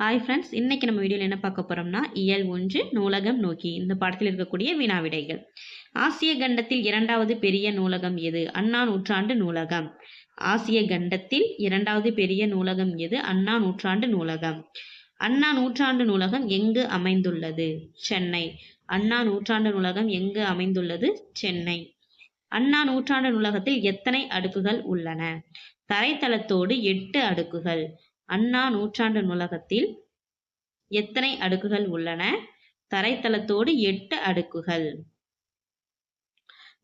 Hi friends இன்னைக்கு நம்ம வீடியோவில் என்ன பார்க்க போகிறோம்னா இயல் ஒன்று நூலகம் நோக்கி. இந்த பாடத்தில் இருக்கக்கூடிய வினாவிடைகள் ஆசிய கண்டத்தில் இரண்டாவது பெரிய நூலகம் எது? அண்ணா நூற்றாண்டு நூலகம். ஆசிய கண்டத்தில் இரண்டாவது பெரிய நூலகம் எது? அண்ணா நூற்றாண்டு நூலகம். அண்ணா நூற்றாண்டு நூலகம் எங்கு அமைந்துள்ளது? சென்னை. அண்ணா நூற்றாண்டு நூலகம் எங்கு அமைந்துள்ளது? சென்னை. அண்ணா நூற்றாண்டு நூலகத்தில் எத்தனை அடுக்குகள் உள்ளன? தரைத்தளத்தோடு எட்டு அடுக்குகள். அண்ணா நூற்றாண்டு நூலகத்தில் எத்தனை அடுக்குகள் உள்ளன? தரைத்தளத்தோடு எட்டு அடுக்குகள்.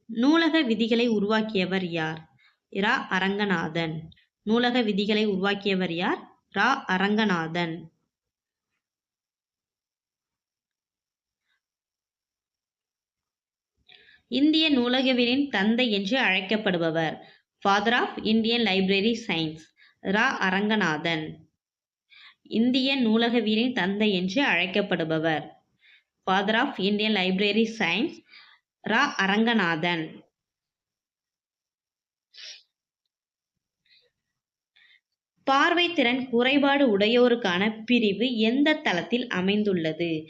நூலக விதிகளை உருவாக்கியவர் யார்? இரா அரங்கநாதன். நூலக விதிகளை உருவாக்கியவர் யார்? ரா அரங்கநாதன். இந்திய நூலகவியலின் தந்தை என்று அழைக்கப்படுபவர். Father of Indian library science Ra Aranganathan. இந்திய நூலகவியலின் தந்தை என்று அழைக்கப்படுபவர். Father of Indian library science Ra Aranganathan. பார்வைத்திறன் குறைபாடு உடையோருக்கான பிரிவு எந்த தளத்தில் அமைந்துள்ளது?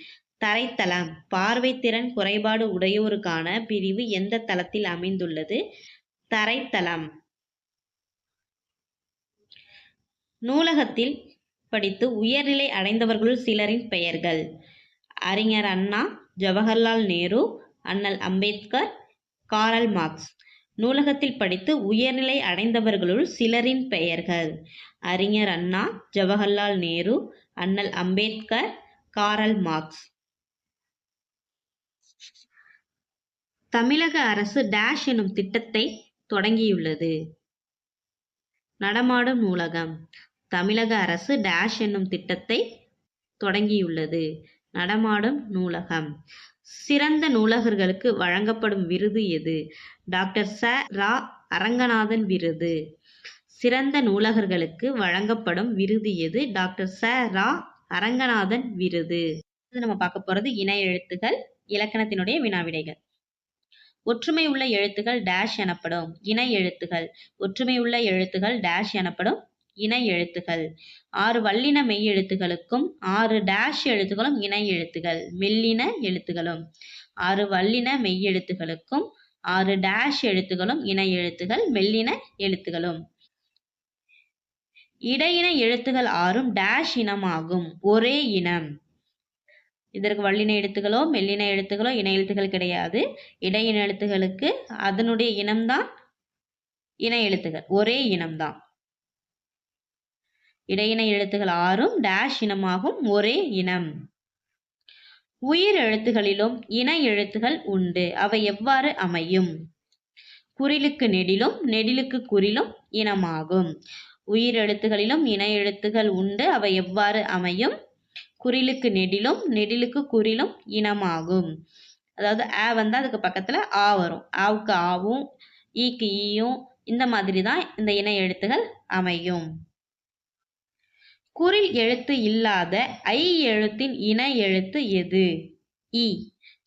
தரைத்தளம். பார்வைத்திறன் குறைபாடு உடையோருக்கான பிரிவு எந்த தளத்தில் அமைந்துள்ளது? தரைத்தளம். நூலகத்தில் படித்து உயர்நிலை அடைந்தவர்களுள் சிலரின் பெயர்கள். அறிஞர் அண்ணா ஜவஹர்லால் நேரு அண்ணல் அம்பேத்கர் காரல் மார்க்ஸ். நூலகத்தில் படித்து உயர்நிலை அடைந்தவர்களுள் சிலரின் பெயர்கள். அறிஞர் அண்ணா ஜவஹர்லால் நேரு அண்ணல் அம்பேத்கர் காரல் மார்க்ஸ். தமிழக அரசு டேஷ் எனும் திட்டத்தை தொடங்கியுள்ளது. நடமாடும் நூலகம். தமிழக அரசு டேஷ் என்னும் திட்டத்தை தொடங்கியுள்ளது. நடமாடும் நூலகம். சிறந்த நூலகர்களுக்கு வழங்கப்படும் விருது எது? டாக்டர் ச. ரா. அரங்கநாதன் விருது. சிறந்த நூலகர்களுக்கு வழங்கப்படும் விருது எது? டாக்டர் ச. ரா. அரங்கநாதன் விருது. நம்ம பார்க்க போறது இணை எழுத்துகள் இலக்கணத்தினுடைய வினாவிடைகள். ஒற்றுமை உள்ள எழுத்துகள் டேஷ் எனப்படும். இணை எழுத்துகள் ஒற்றுமை உள்ள எழுத்துகள் டேஷ் எனப்படும். இணை எழுத்துகள். ஆறு வல்லின மெய் எழுத்துகளுக்கும் ஆறு டேஷ் எழுத்துகளும் இணை எழுத்துகள். மெல்லின எழுத்துகளும். ஆறு வல்லின மெய் எழுத்துகளுக்கும் ஆறு டேஷ் எழுத்துகளும் இணை எழுத்துகள் மெல்லின எழுத்துகளும். இடையின எழுத்துகள் ஆறும் டேஷ் இனமாகும். ஒரே இனம். இதற்கு வல்லின எழுத்துகளோ மெல்லின எழுத்துகளோ இணை எழுத்துகள் கிடையாது. இடையின எழுத்துகளுக்கு அதனுடைய இனம்தான் இணை எழுத்துகள். ஒரே இனம்தான். இடையின எழுத்துகள் ஆறும் டேஷ் இனமாகும் ஒரே இனம். உயிர் எழுத்துகளிலும் இன எழுத்துகள் உண்டு. அவை எவ்வாறு அமையும்? குறிலுக்கு நெடிலும் நெடிலுக்கு குறிலும் இனமாகும். உயிர் எழுத்துகளிலும் இன எழுத்துகள் உண்டு. அவை எவ்வாறு அமையும்? குறிலுக்கு நெடிலும் நெடிலுக்கு குறிலும் இனமாகும். அதாவது ஆ வந்து அதுக்கு பக்கத்துல ஆ வரும். ஆவுக்கு ஆவும் ஈக்கு ஈயும் இந்த மாதிரி தான் இந்த இணை எழுத்துகள் அமையும். குறில் எழுத்து இல்லாத ஐ எழுத்தின் இணை எழுத்து எது? இ.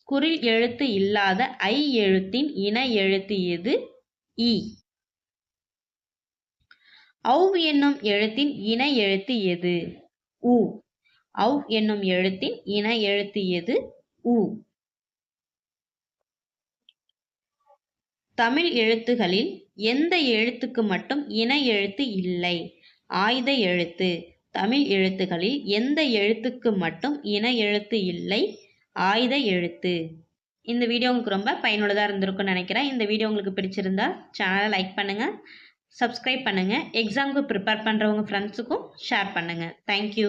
குறில் எழுத்து இல்லாத ஐ எழுத்தின் இணை எழுத்து எது? இ. ஔ என்னும் எழுத்தின் இணை எழுத்து எது? உ. ஔ என்னும் எழுத்தின் இணை எழுத்து எது? உ. தமிழ் எழுத்துகளில் எந்த எழுத்துக்கு மட்டும் இணை எழுத்து இல்லை? ஆயுத எழுத்து தமிழ் எழுத்துக்களில் எந்த எழுத்துக்கு மட்டும் இன எழுத்து இல்லை ஆயுத எழுத்து. இந்த வீடியோ உங்களுக்கு ரொம்ப பயனுள்ளதாக இருந்திருக்கும்னு நினைக்கிறேன். இந்த வீடியோ உங்களுக்கு பிடிச்சிருந்தா சேனலை லைக் பண்ணுங்கள் சப்ஸ்கிரைப் பண்ணுங்கள் எக்ஸாமுக்கு ப்ரிப்பேர் பண்ணுறவங்க ஃப்ரெண்ட்ஸுக்கும் ஷேர் பண்ணுங்கள் தேங்க்யூ